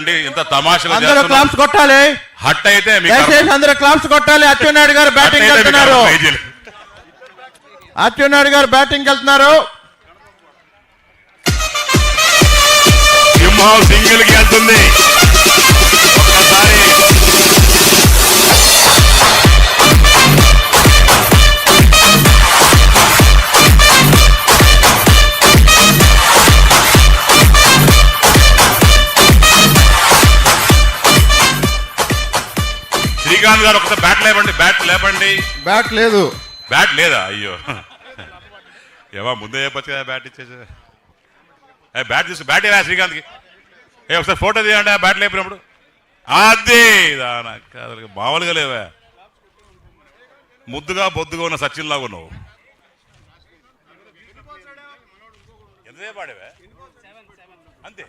ఇంత అందరూ. క్లాప్స్ కొట్టాలి. హట్ అయితే దయచేసి అందరూ క్లాప్స్ కొట్టాలి. అచ్చెన్నాయుడు గారు బ్యాటింగ్ వెళ్తున్నారు. అచ్చెన్నాయుడు గారు బ్యాటింగ్ వెళ్తున్నారు. సింగిల్కి వెళ్తుంది. ఒక్కసారి గారు ఒకసారి బ్యాట్ లేపండి బ్యాట్ లేపండి. బ్యాట్ లేదు. బ్యాట్ లేదా? అయ్యో. ఏమా ముందే చెప్పచ్చు కదా బ్యాట్ ఇచ్చేసి. బ్యాట్ తీసు బ్యాట్ ఏవా శ్రీకాంత్కి. ఏ ఒకసారి ఫోటో తీయండి ఆ బ్యాట్ లేపినప్పుడు. అదే మామూలుగా లేవా. ముద్దుగా బొద్దుగా ఉన్న సచిన్ లాగా ఉన్నావు. ఎంతసేపు ఆడేవా అంతే.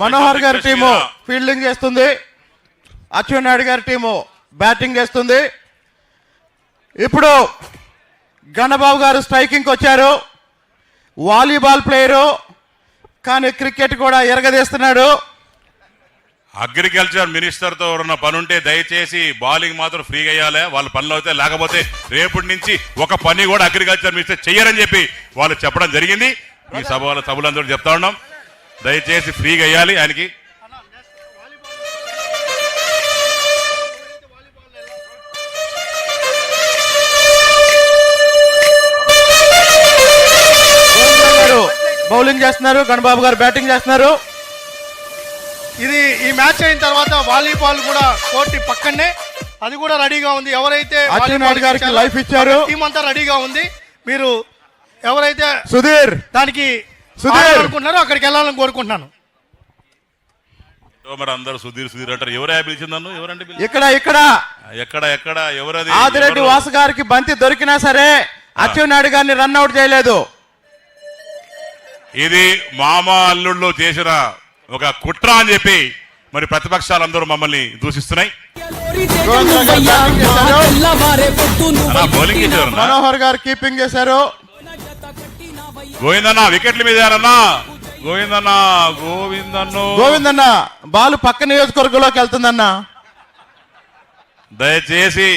మనోహర్ గారి టీము ఫీల్డింగ్ చేస్తుంది. అచ్చెన్నాయుడు గారి టీము బ్యాటింగ్ చేస్తుంది. ఇప్పుడు గణబాబు గారు స్ట్రైకింగ్ వచ్చారు. వాలీబాల్ ప్లేయరు కానీ క్రికెట్ కూడా ఎరగదీస్తున్నాడు. అగ్రికల్చర్ మినిస్టర్తో ఉన్న పనుంటే పని ఉంటే దయచేసి బౌలింగ్ మాత్రం ఫ్రీగా అయ్యాలి వాళ్ళ పనులు అయితే లేకపోతే రేపటి నుంచి ఒక పని కూడా అగ్రికల్చర్ మినిస్టర్ చెయ్యరని చెప్పి వాళ్ళు చెప్పడం జరిగింది. ఈ సభ సభలందరూ చెప్తా ఉన్నాం. దయచేసి ఫ్రీగా అయ్యాలి ఆయనకి. బౌలింగ్ చేస్తున్నారు. గణబాబు గారు బ్యాటింగ్ చేస్తున్నారు. ఇది ఈ మ్యాచ్ అయిన తర్వాత వాలీబాల్ కూడా కోర్టు పక్కనే. అది కూడా రెడీగా ఉంది. ఎవరైతే గారికి life ఇచ్చారు. టీం అంతా రెడీగా ఉంది. మీరు ఎవరైతే సుధీర్. దానికి సుధీర్. అనుకుంటున్నారో అక్కడికి వెళ్ళాలని కోరుకుంటున్నాను. మరి అందరూ సుధీర్ సుధీర్ అంటారు. ఎవరే పిలిచింది నన్ను? ఎవరంటే ఇక్కడ ఇక్కడ. ఎక్కడ ఎక్కడ? ఎవరది? ఆదిరెడ్డి? వాసు గారికి బంతి దొరికినా సరే అచ్చెన్నాయుడు గారిని రన్ అవుట్ చేయలేదు. ఇది మామ అల్లుళ్ళు చేసిన ఒక కుట్ర అని చెప్పి మరి ప్రతిపక్షాలందరూ మమ్మల్ని దూషిస్తున్నాయి. మనోహర్ గారు కీపింగ్ చేశారు. గోవిందన్న వికెట్ల మీద గోవిందన్న గోవిందన్ను. గోవిందన్న బాల్ పక్క నియోజకవర్గంలోకి వెళ్తుందన్న. దయచేసి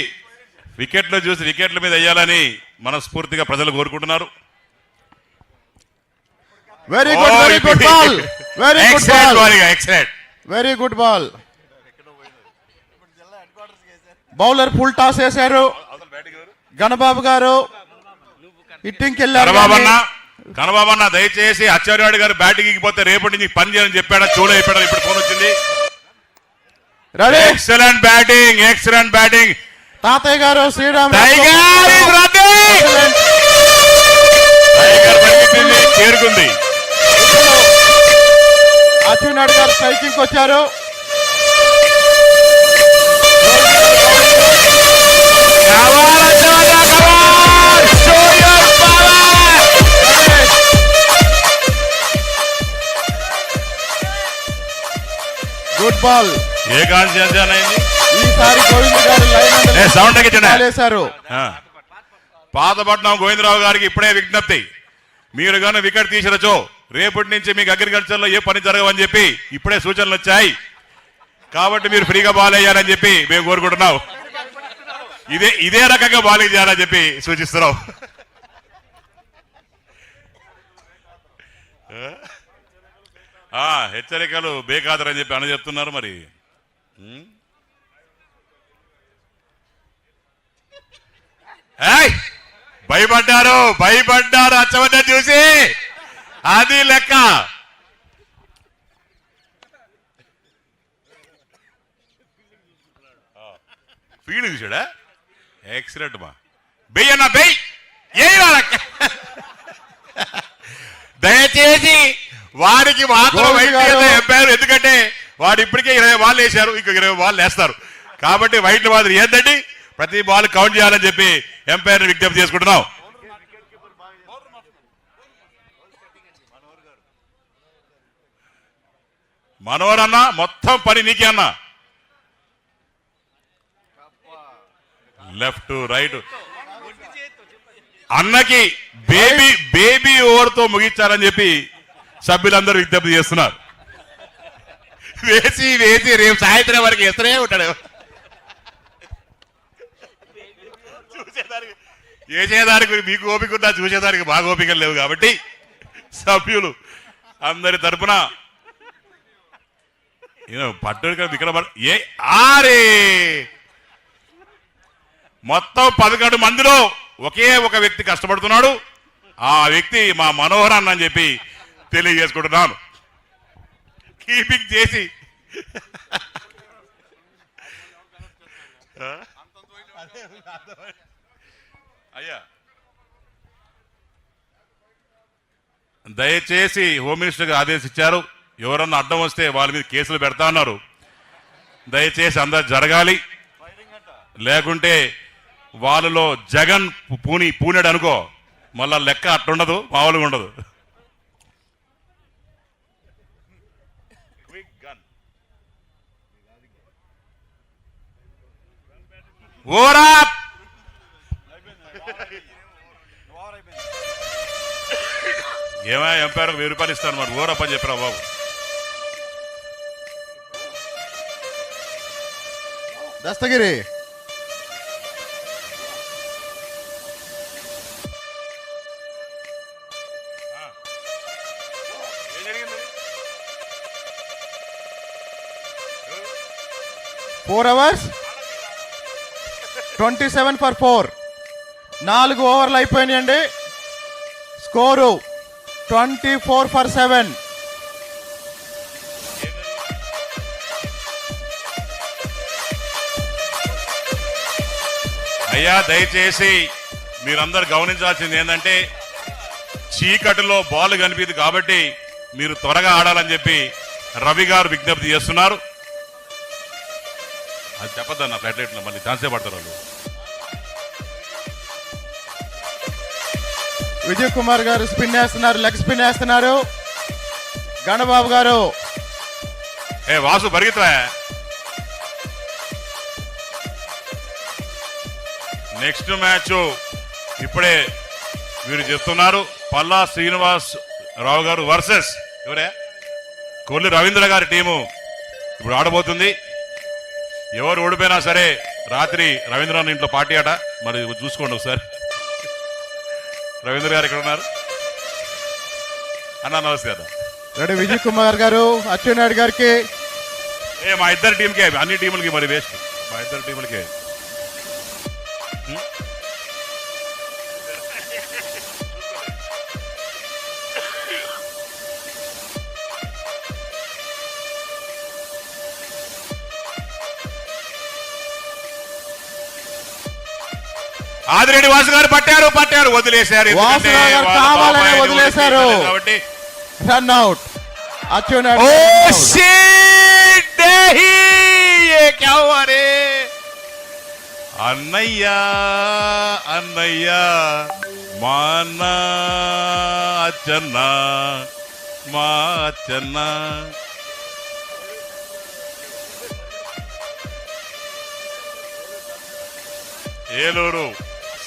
వికెట్లు చూసి వికెట్ల మీద వేయాలని మనస్ఫూర్తిగా ప్రజలు కోరుకుంటున్నారు. Very good very good ball very good ball excellent very good ball bowler full toss వేశారు గణబాబు గారు హిట్టింగ్ వెళ్ళారు కనబాబన్న కనబాబన్న దయచేసి అచ్చార్యాడు గారు బ్యాటింగ్ పోతే రేపటి నుంచి పని చేయాలని చెప్పాడా? చూడ చెప్పాడా ఇప్పుడు ఫోన్ వచ్చింది. ఎక్సలెంట్ బ్యాటింగ్ ఎక్సలెంట్ బ్యాటింగ్ తాతయ్య గారు శ్రీరామ్ టైగర్ చేరుకుంది. అచ్చెన్నాయుడు గారు స్ట్రైకింగ్ వచ్చారు! Good ball. ఏ కాన్స్టిట్యూన్సీ అయింది? ఈసారి గోవింద్ గారు లైన్ సౌండ్ తగ్గించండి. పాతపట్నం గోవిందరావు గారికి ఇప్పుడే విజ్ఞప్తి. మీరు కానీ వికెట్ తీసిరచో రేపటి నుంచి మీకు అగ్రికల్చర్లో ఏ పని జరగవని చెప్పి ఇప్పుడే సూచనలు వచ్చాయి. కాబట్టి మీరు ఫ్రీగా బాగాలయ్యారని చెప్పి మేము కోరుకుంటున్నాం. ఇదే ఇదే రకంగా బాగా చేయాలని చెప్పి సూచిస్తున్నాం. ఆ, హెచ్చరికలు బేకాదరని చెప్పి అని చెప్తున్నారు మరి. భయపడ్డారు భయపడ్డారు అచ్చవద్ద చూసి. అది లెక్క. ఫీల్డ్ చూసాడా ఎక్సలెంట్ మా. బెయ్యన్నా బెయ్ ఏయ్యరా లెక్క. దయచేసి వాడికి మాత్రం. చేత ఎంపారు. ఎందుకంటే వాడు ఇప్పటికే ఇరవై బాల్ వేశారు ఇంకో ఇరవై బాల్ వేస్తారు. కాబట్టి వైట్ మాత్రం ఏంటండి ప్రతి బాల్ కౌంట్ చేయాలని చెప్పి ఎంపైర్ విజ్ఞప్తి చేసుకుంటున్నాం. మనవరన్నా మొత్తం పని నీకే అన్న. Left right. అన్నకి బేబీ బేబీ ఓవర్తో ముగించాలని చెప్పి సభ్యులందరూ విజ్ఞప్తి చేస్తున్నారు. వేసి వేసి రేపు సాయంత్రం వరకు ఎత్తనే ఉంటాడు. చూసేదానికి చేసేదానికి మీకు ఓపిక ఉన్నా చూసేదానికి బాగా ఓపిక లేవు కాబట్టి సభ్యులు అందరి తరపున ఈయన కదా ఇక్కడ ఏ ఆరే! మొత్తం పదకొండు మందిలో ఒకే ఒక వ్యక్తి కష్టపడుతున్నాడు. ఆ వ్యక్తి మా మనోహర్ అన్న అని చెప్పి తెలియజేసుకుంటున్నాను. కీపింగ్ చేసి. అయ్యా. దయచేసి హోమ్ మినిస్టర్ ఆదేశించారు. ఎవరన్నా అడ్డం వస్తే వాళ్ళ మీద కేసులు పెడతా అన్నారు. దయచేసి అందరు జరగాలి. లేకుంటే వాళ్ళలో జగన్ పూని పూనాడు అనుకో మళ్ళా లెక్క అట్టుండదు మామూలుగా ఉండదు. ఓరా! ఏమా ఎంపైర్ వెయ్యి రూపాయలు ఇస్తాను మరి ఓరప్ అని చెప్పరా బాబు. Dastagiri. Four overs twenty seven for four నాలుగు ఓవర్లు అయిపోయినాయండి. Score twenty four for seven అయ్యా దయచేసి మీరందరూ గమనించాల్సింది ఏంటంటే చీకటిలో బాల్ కనిపింది కాబట్టి మీరు త్వరగా ఆడాలని చెప్పి రవి గారు విజ్ఞప్తి చేస్తున్నారు. అది చెప్పద్దన్న ఫ్లైట్ లైట్లో మళ్ళీ ఛాన్సే పడతారు వాళ్ళు? విజయ్ కుమార్ గారు స్పిన్ వేస్తున్నారు లెగ్ స్పిన్ వేస్తున్నారు. గణబాబు గారు. ఏ వాసు పరిగెత్తరా నెక్స్ట్ మ్యాచ్ ఇప్పుడే మీరు చెప్తున్నారు. పల్లా శ్రీనివాస్ రావు గారు వర్సెస్ ఎవరే కొల్లి రవీంద్ర గారి టీము ఇప్పుడు ఆడబోతుంది. ఎవరు ఓడిపోయినా సరే రాత్రి రవీంద్రనాథ్ ఇంట్లో పార్టీ ఆట. మరి చూసుకోండి ఒకసారి. రవీంద్ర గారు ఎక్కడ ఉన్నారు అన్న నమస్తే అన్న. రెడీ విజయ్ కుమార్ గారు అచ్చెన్నాయుడు గారికి. ఏ మా ఇద్దరు టీంకే అన్ని టీములకి మరి వేస్ట్. మా ఇద్దరు టీములకే? ఆదిరెడ్డి వాసు గారు పట్టారు పట్టారు వదిలేశారు కావాలనే వదిలేశారు. రన్ అవుట్ అచ్చెన్నాయుడు ओ run అన్నయ్య అన్నయ్య మా అన్న అచ్చన్న మా అచ్చన్న ఏలూరు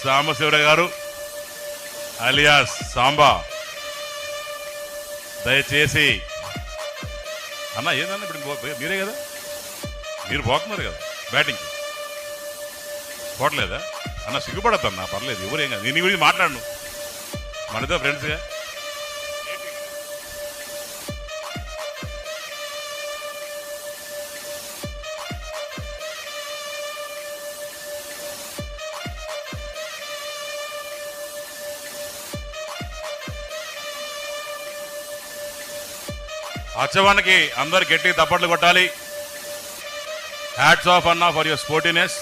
సాంబశివర గారు అలియాస్ సాంబా. దయచేసి అన్న ఏందన్న ఇప్పుడు మీరే కదా? మీరు పోతున్నారు కదా బ్యాటింగ్ పోవట్లేదా అన్న సిగ్గుపడద్దన్న పర్లేదు ఎవరేం కాదు. నేను గురించి మాట్లాడను. మనతో ఫ్రెండ్స్గా అచ్చవానికి అందరు గట్టి తప్పట్లు కొట్టాలి. హ్యాట్స్ ఆఫ్ అన్న ఫర్ యువర్ స్పోర్టినెస్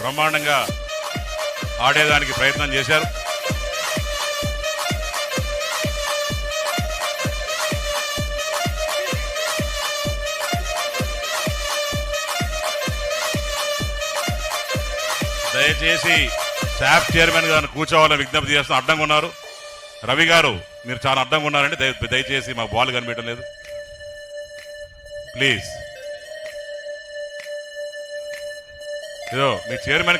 బ్రహ్మాండంగా ఆడేదానికి ప్రయత్నం చేశారు. దయచేసి శాప్ చైర్మన్ గారిని కూర్చోవాలని విజ్ఞప్తి చేస్తూ అడ్డంగా ఉన్నారు. రవి గారు మీరు చాలా అడ్డంగా ఉన్నారండి. దయచేసి మాకు బాల్ కనిపించడం లేదు. ప్లీజ్. ఇదో మీ చైర్మన్